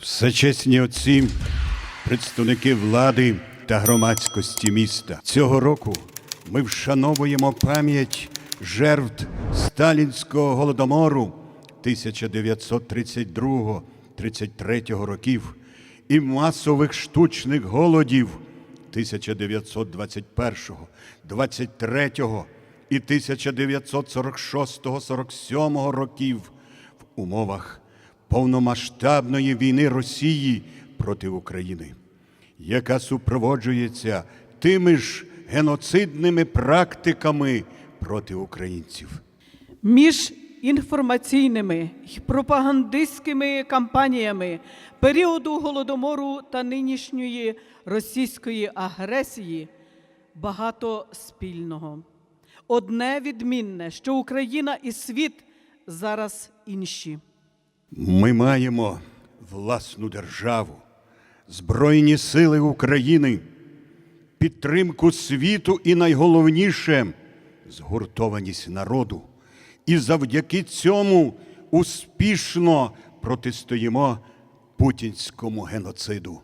Всечесні отці, представники влади та громадськості міста. Цього року ми вшановуємо пам'ять жертв сталінського голодомору 1932-33 років і масових штучних голодів 1921, 23 і 1946-47 років в умовах повномасштабної війни Росії проти України, яка супроводжується тими ж геноцидними практиками проти українців. Між інформаційними й пропагандистськими кампаніями періоду голодомору та нинішньої російської агресії багато спільного. Одне відмінне, що Україна і світ зараз інші. Ми маємо власну державу, Збройні сили України, підтримку світу і найголовніше згуртованість народу. І завдяки цьому успішно протистоїмо путінському геноциду.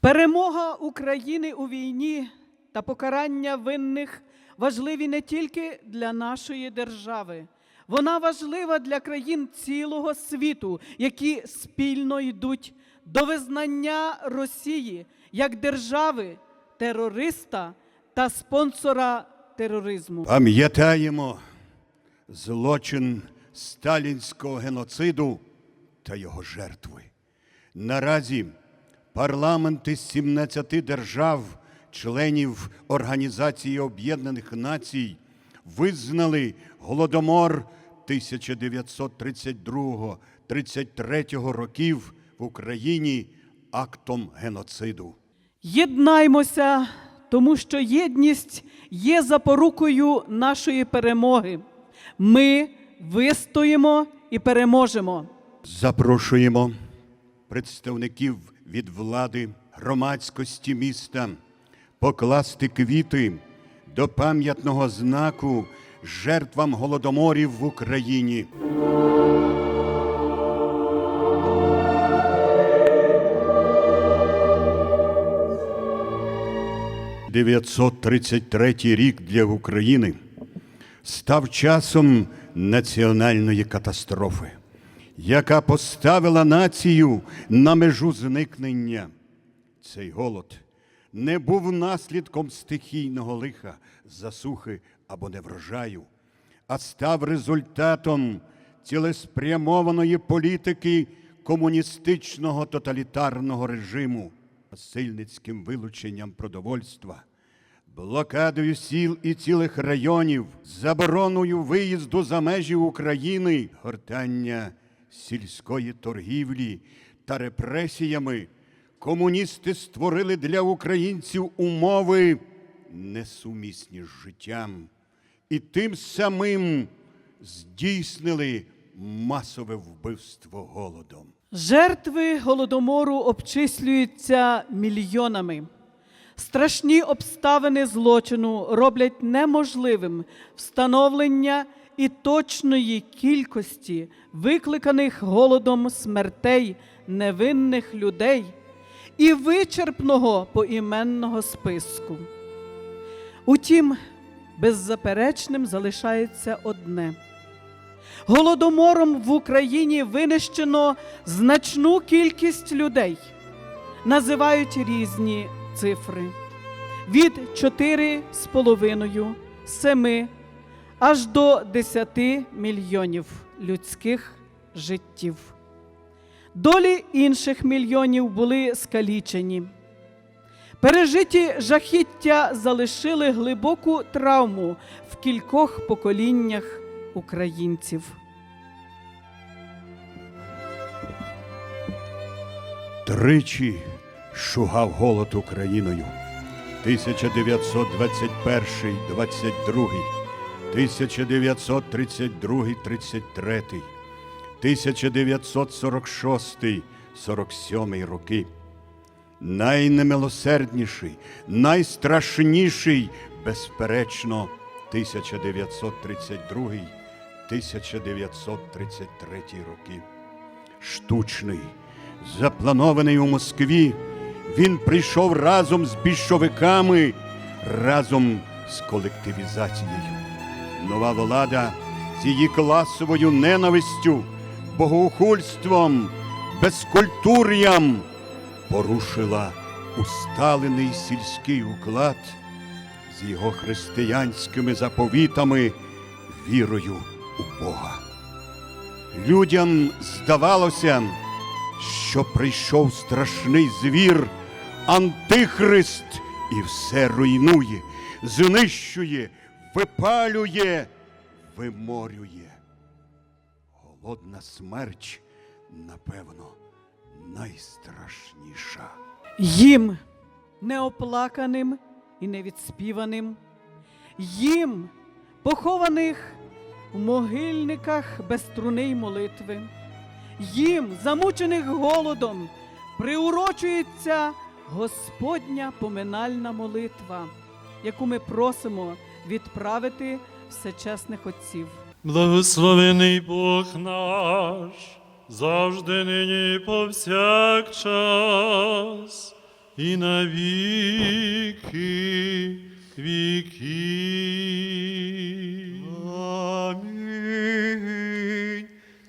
Перемога України у війні та покарання винних важливі не тільки для нашої держави. Вона важлива для країн цілого світу, які спільно йдуть до визнання Росії як держави, терориста та спонсора тероризму. Пам'ятаємо злочин сталінського геноциду та його жертви. Наразі парламенти 17 держав, членів Організації Об'єднаних Націй, визнали голодомор 1932-33 років в Україні актом геноциду. Єднаймося, тому що єдність є запорукою нашої перемоги. Ми вистоїмо і переможемо. Запрошуємо представників від влади, громадськості міста покласти квіти до пам'ятного знаку жертвам голодоморів в Україні. «933 рік для України став часом національної катастрофи, яка поставила націю на межу зникнення. Цей голод не був наслідком стихійного лиха, засухи або неврожаю, а став результатом цілеспрямованої політики комуністичного тоталітарного режиму, насильницьким вилученням продовольства блокадою сіл і цілих районів, забороною виїзду за межі України, гортання сільської торгівлі та репресіями, комуністи створили для українців умови несумісні з життям і тим самим здійснили масове вбивство голодом. Жертви голодомору обчислюються мільйонами. Страшні обставини злочину роблять неможливим встановлення і точної кількості викликаних голодом смертей невинних людей і вичерпного поіменного списку. Утім, беззаперечним залишається одне. Голодомором в Україні винищено значну кількість людей. Називають різні цифри від 4,5, 7 аж до 10 мільйонів людських життів. Долі інших мільйонів були скалічені. Пережиті жахіття залишили глибоку травму в кількох поколіннях українців. Тричі шугав голод Україною. 1921, 22, 1932, 33, 1946, 47 роки. Найнемилосердніший, найстрашніший, безперечно, 1932, 1933 роки. штучний, запланований у Москві, він прийшов разом з більшовиками, разом з колективізацією. Нова влада з її класовою ненавистю, богоухульством, безкультур'ям порушила усталений сільський уклад з його християнськими заповітами, вірою у Бога. Людям здавалося, що прийшов страшний звір, антихрист, і все руйнує, знищує, випалює, виморює. Голодна смерть, напевно, найстрашніша. їм неоплаканим і невідспіваним, їм, похованих в могильниках без труни й молитви, їм, замучених голодом, приурочується Господня поминальна молитва, яку ми просимо відправити всечесних отців. Благословений Бог наш, завжди нині повсякчас, і на віки. Амінь.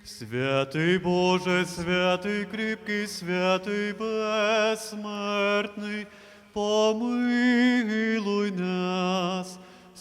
Святий Боже, святий кріпкий, святий безсмертний, помилуй нас.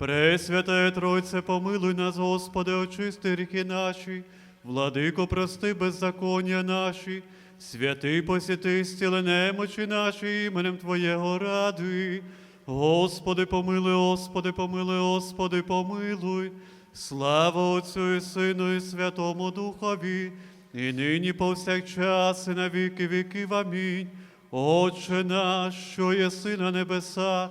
Пресвятая Тройце, помилуй нас, Господи, очисти гріхи наші, владико, прости беззаконня наші, святий посіти, стіли немочі наші, іменем Твоєго ради. Господи, помилуй, Господи, помилуй, Господи, помилуй. Слава Отцю і Сину і Святому Духові, і нині повсякчас, і на віки віків. Амінь. Отче наш, що єси на небесах,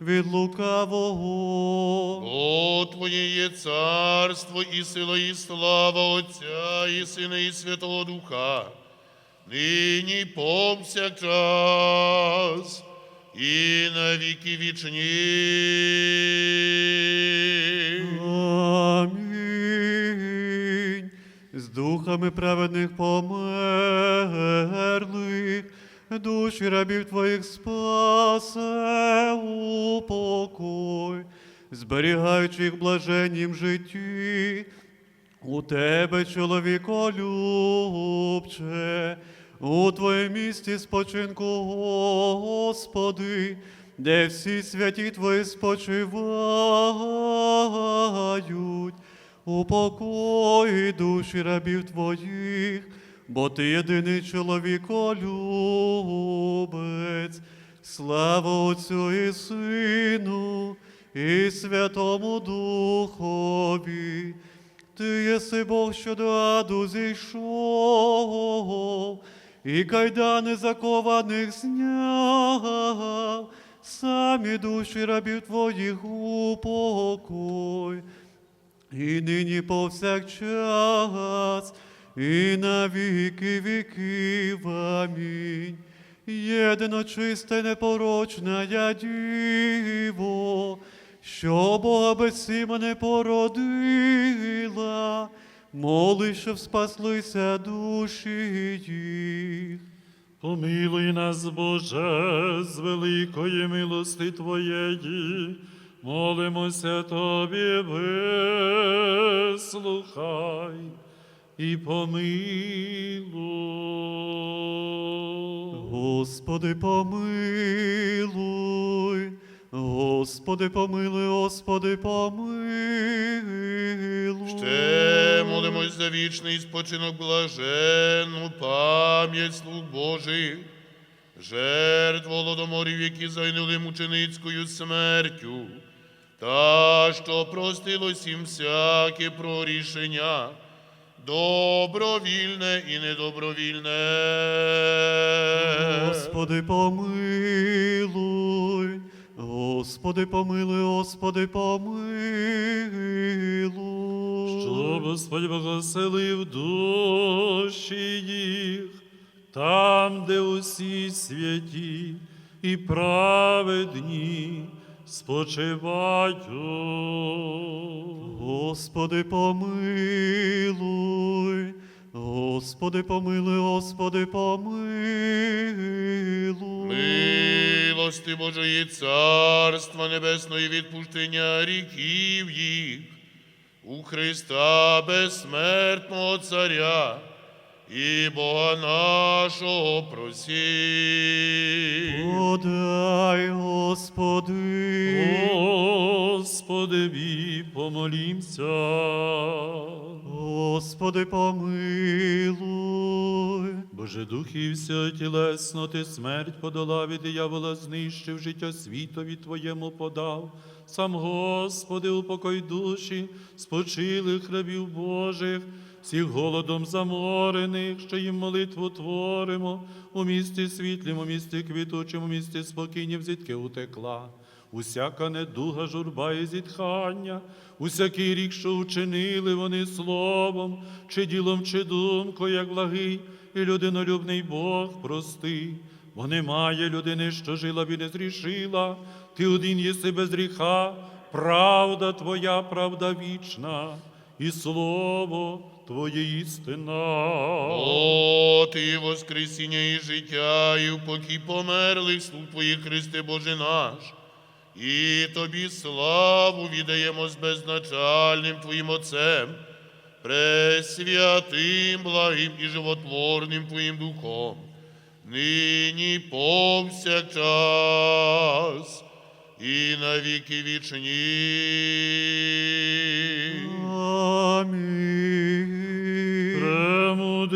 від лукавого. О, Твоє є царство і сила, і слава Отця, і Сина, і Святого Духа, нині повсякчас, і на віки вічні. Амінь. З духами праведних померлих, душі рабів Твоїх спасе зберігаючи їх блаженнім житті. У тебе, чоловіко любче, у твоєму місті спочинку, Господи, де всі святі Твої спочивають, у покої душі рабів Твоїх, бо Ти єдиний чоловіколюбець, слава Отцю і Сину, і Святому Духові. Ти єси Бог, що до аду зійшов, і кайдани закованих зняв, самі душі рабів твоїх у покой, і нині повсякчас, і на віки віків. Амінь. Єдино чисте, непорочна я діво, що Бога без сіма породила, моли, щоб спаслися душі їх. Помилуй нас, Боже, з великої милости Твоєї, молимося Тобі, вислухай і помилуй. Господи, помилуй, Господи, помилуй, Господи, помилуй. за вічний спочинок блаженну пам'ять слуг Божих, жертв володоморів, які загинули мученицькою смертю, та що простилось їм всяке прорішення, добровільне і недобровільне. Господи, помилуй, Господи, помилуй, Господи, помилуй. Щоб Господь благословив душі їх, там, де усі святі і праведні спочивають. Господи, помилуй, Господи, помилуй, Господи, помилуй. Милости Божої Царства Небесної відпущення ріків їх, у Христа безсмертного Царя і Бога нашого просі. Подай, Господи, Господи, ві, помолімся. Господи, помилуй. Боже духів всього тілесно, ти смерть подолав і диявола знищив, життя світові Твоєму подав. Сам Господи, упокой душі, спочилих рабів Божих, всіх голодом заморених, що їм молитву творимо, у місті світлім, у місті квітучим, у місті спокійнім зітки утекла. Усяка недуга, журба і зітхання, усякий рік, що учинили вони словом, чи ділом, чи думкою, як благий і людинолюбний Бог прости. Бо немає людини, що жила б і не зрішила, ти один єси без гріха, правда Твоя, правда вічна, і слово Твоє істина. О, ти воскресіння і життя, і в покій померлих слуг Твоїх, Христе Боже наш. І Тобі славу віддаємо з безначальним Твоїм Отцем, пресвятим, благим і животворним Твоїм Духом, нині повсякчас і на віки вічні. Амінь.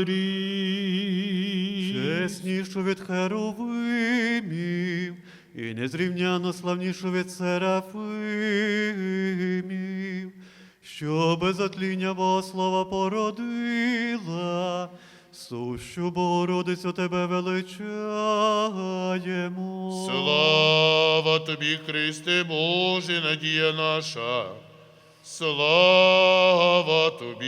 Премудрій. Чеснішу від херовимів і незрівняно славнішу від серафимів, що без отління Богослова породила, сущу Богородицю тебе величаємо. Слава тобі, Христе Боже, надія наша. Слава тобі.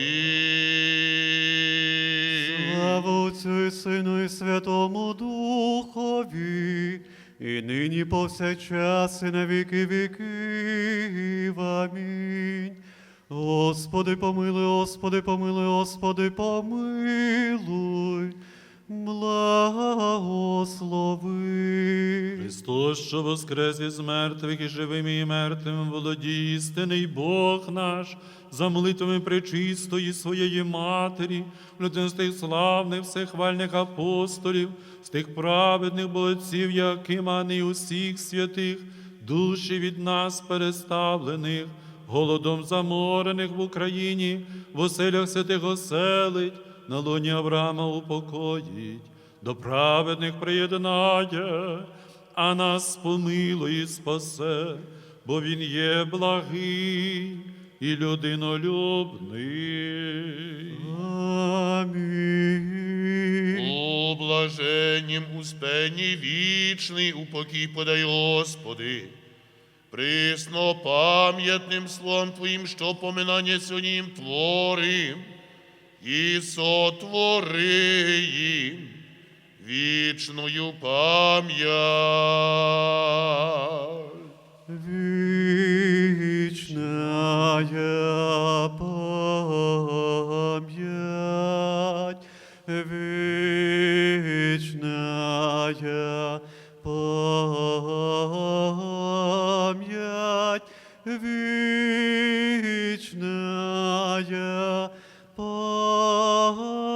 Слава Отцю і Сину і Святому Духові, і нині повсякчас, і на віки віків. Амінь. Господи, помилуй, Господи, помилуй, Господи, помилуй, благослови. Христос, що воскрес із мертвих і живим і мертвим, володіє істинний Бог наш, за молитвами пречистої своєї Матері, людей з тих славних, всехвальних апостолів, з тих праведних болотців, а не усіх святих, душі від нас переставлених, голодом заморених в Україні, в оселях святих оселить, на луні Авраама упокоїть до праведних приєднає, а нас помилує і спасе, бо Він є благий і людинолюбний. Амінь. У блаженнім успенні вічний упокій подай, Господи. Присно пам'ятним словом Твоїм, що поминання сьогодні творим, і сотвори їм вічною пам'ять. Вечная память, вечная память, вечная память Oh.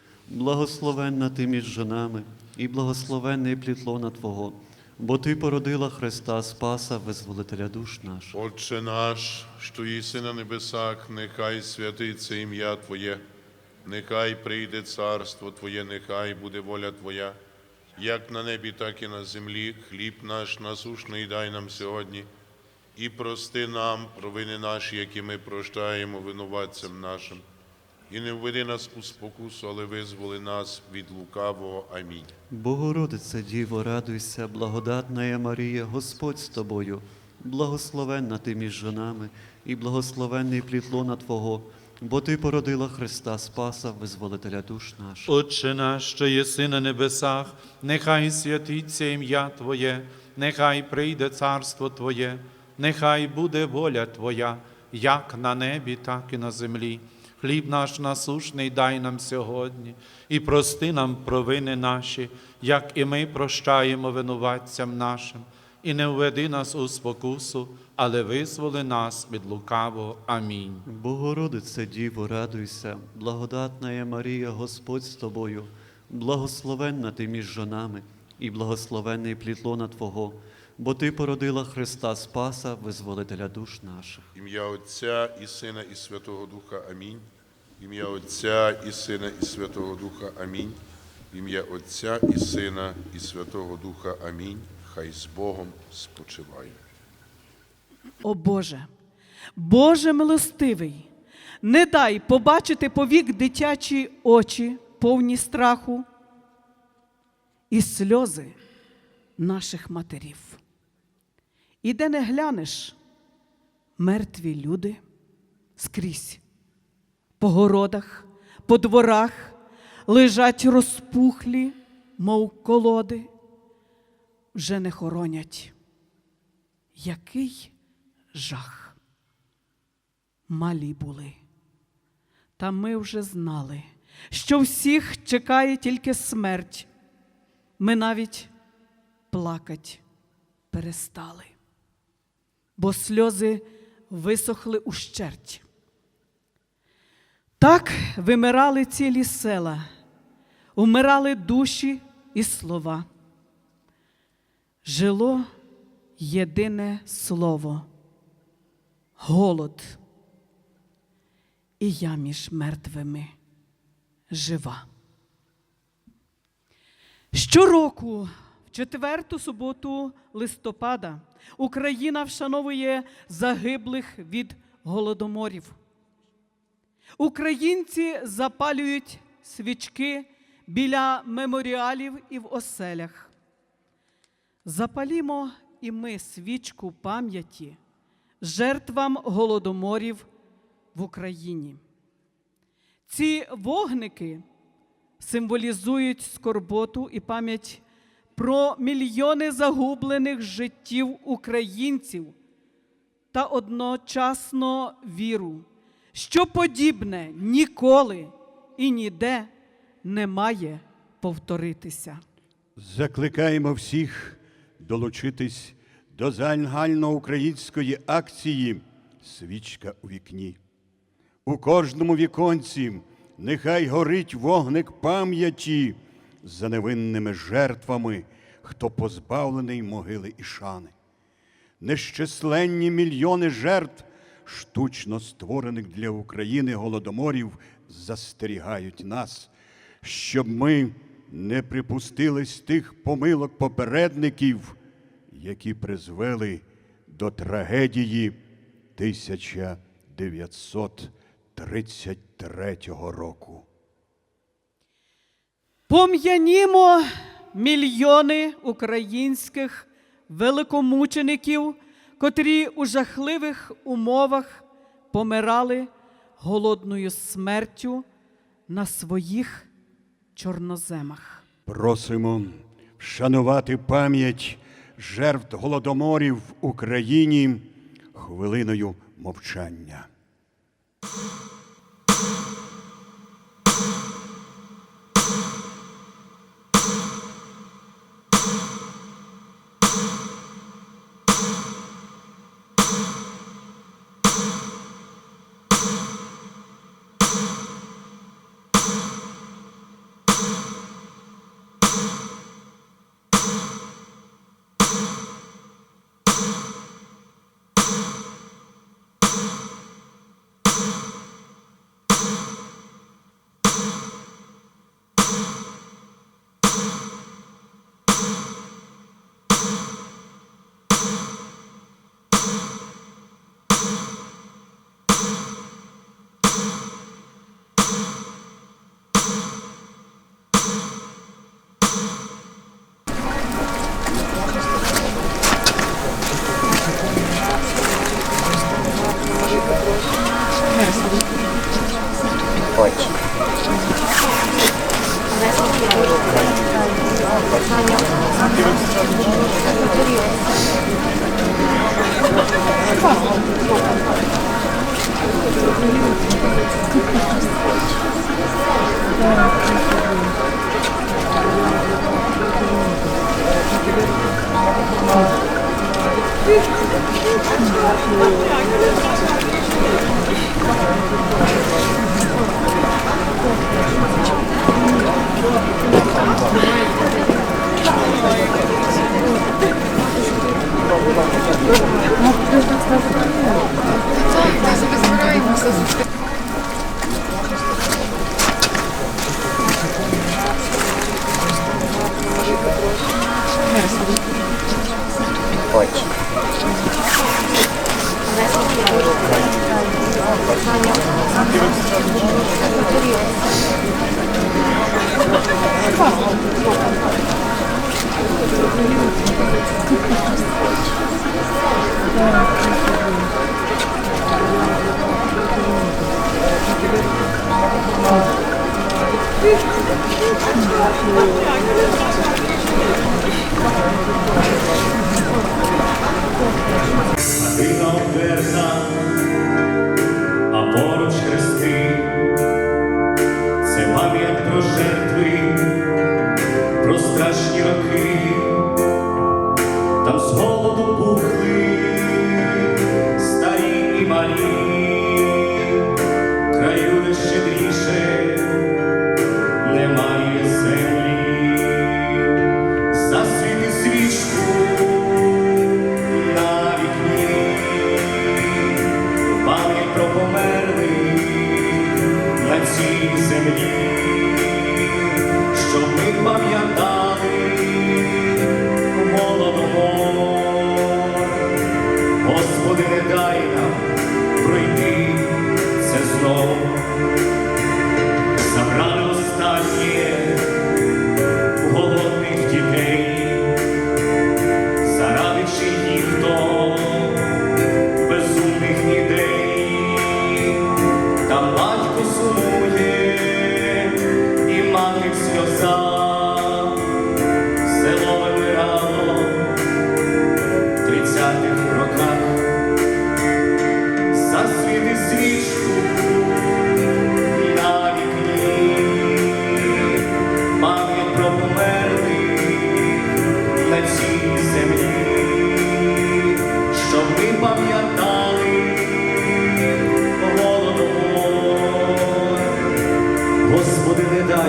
благословенна ти між жінами, і благословенний плід лона Твого, бо Ти породила Христа Спаса, визволителя душ наш. Отче наш, що єси на небесах, нехай святиться ім'я Твоє, нехай прийде царство Твоє, нехай буде воля Твоя, як на небі, так і на землі. Хліб наш насушний дай нам сьогодні, і прости нам провини наші, які ми прощаємо винуватцям нашим. І не введи нас у спокусу, але визволи нас від лукавого. Амінь. Богородице Діво, радуйся, благодатна є Марія, Господь з тобою, благословенна ти між жінами, і благословенний плід лона Твого, бо Ти породила Христа Спаса, визволителя душ наш. Отче наш, що єси на небесах, нехай святиться ім'я Твоє, нехай прийде царство Твоє, нехай буде воля Твоя, як на небі, так і на землі. Хліб наш насушний дай нам сьогодні, і прости нам провини наші, як і ми прощаємо винуватцям нашим, і не введи нас у спокусу, але визволи нас від лукавого. Амінь. Богородице Діво, радуйся, благодатна є Марія, Господь з тобою, благословенна ти між жінами, і благословенний плід лона Твого, бо Ти породила Христа Спаса, визволителя душ наших. Ім'я Отця і Сина, і Святого Духа. Амінь. Ім'я Отця і Сина, і Святого Духа. Амінь. Ім'я Отця і Сина, і Святого Духа. Амінь. Хай з Богом спочиває. О Боже, Боже милостивий, не дай побачити повік дитячі очі, повні страху і сльози наших матерів. І де не глянеш, мертві люди скрізь, по городах, по дворах лежать розпухлі, мов колоди, вже не хоронять. Який жах. Малі були. Та ми вже знали, що всіх чекає тільки смерть. Ми навіть плакать перестали, бо сльози висохли ущерть. Так вимирали цілі села, умирали душі і слова. Жило єдине слово голод. І я між мертвими жива. Щороку, в четверту суботу листопада, Україна вшановує загиблих від голодоморів. Українці запалюють свічки біля меморіалів і в оселях. Запалімо і ми свічку пам'яті жертвам голодоморів в Україні. Ці вогники символізують скорботу і пам'ять про мільйони загублених життів українців та одночасно віру, що подібне ніколи і ніде не має повторитися. Закликаємо всіх долучитись до загальноукраїнської акції Свічка у вікні. У кожному віконці нехай горить вогник пам'яті за невинними жертвами, хто позбавлений могили і шани. Нещисленні мільйони жертв, штучно створених для України голодоморів, застерігають нас, щоб ми не припустились тих помилок попередників, які призвели до трагедії 1933 року. Пом'янімо мільйони українських великомучеників, котрі у жахливих умовах помирали голодною смертю на своїх чорноземах. Просимо вшанувати пам'ять жертв голодоморів в Україні хвилиною мовчання.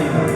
চাই না